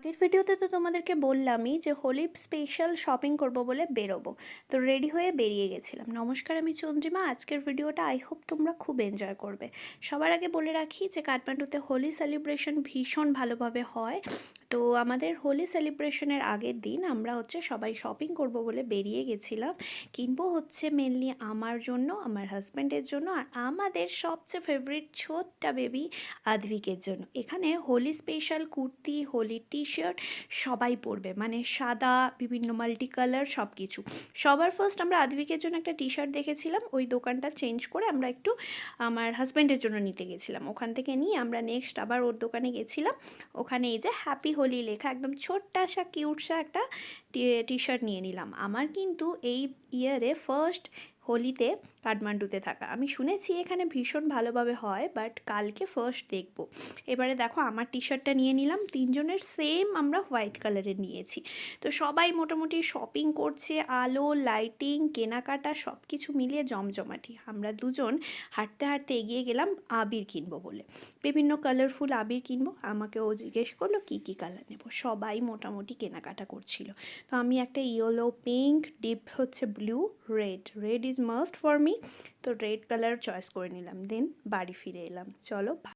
আগের ভিডিওতে তো তোমাদেরকে বললামই যে হোলি স্পেশাল শপিং করব বলে বেরোবো। তো রেডি হয়ে বেরিয়ে গেছিলাম। নমস্কার, আমি চন্দ্রিমা। আজকের ভিডিওটা আই হোপ তোমরা খুব এনজয় করবে। সবার আগে বলে রাখি যে কাঠমান্ডুতে হোলি সেলিব্রেশন ভীষণ ভালোভাবে হয়। তো আমাদের হোলি সেলিব্রেশনের আগের দিন আমরা হচ্ছে সবাই শপিং করব বলে বেরিয়ে গেছিলাম। কিনবো হচ্ছে মেনলি আমার জন্য, আমার হাজব্যান্ডের জন্য আর আমাদের সবচেয়ে ফেভারিট ছোট্টা বেবি আধভিকের জন্য। এখানে Holi special kurti, Holi T shirt সবাই পরবে মানে সাদা, বিভিন্ন মাল্টি কালার সব কিছু সবার ফার্স্ট আমরা আধভিকের জন্য একটা টি শার্ট দেখেছিলাম, ওই দোকানটা চেঞ্জ করে আমরা একটু আমার হাজব্যান্ডের জন্য নিতে গেছিলাম। ওখান থেকে নিয়ে আমরা নেক্সট আবার ওর দোকানে গেছিলাম। ওখানে এই যে হ্যাপি হোলি লেখা একদম ছোট্টাসা কিউটসা একটা টি শার্ট নিয়ে নিলাম। আমার কিন্তু এই ইয়ারে ফার্স্ট হোলিতে কাঠমান্ডুতে থাকা। আমি শুনেছি এখানে ভীষণ ভালোভাবে হয় বাট কালকে ফার্স্ট দেখব। এবারে দেখো, আমার টি শার্টটা নিয়ে নিলাম, তিনজনের সেম আমরা হোয়াইট কালারের নিয়েছি। তো সবাই মোটামুটি শপিং করছে, আলো লাইটিং কেনাকাটা সব কিছু মিলিয়ে জমজমাটি। আমরা দুজন হাঁটতে হাঁটতে এগিয়ে গেলাম, আবির কিনবো বলে। বিভিন্ন কালারফুল আবির কিনবো। আমাকে ও জিজ্ঞেস করল, কী কী কালার নেব? সবাই মোটামুটি কেনাকাটা করছিল। তো আমি একটা ইয়েলো পিঙ্ক ডিপ হচ্ছে blue red red is must for me তো রেড কালার চয়েস করে নিলাম। দেন বাড়ি ফিরে এলাম। চলো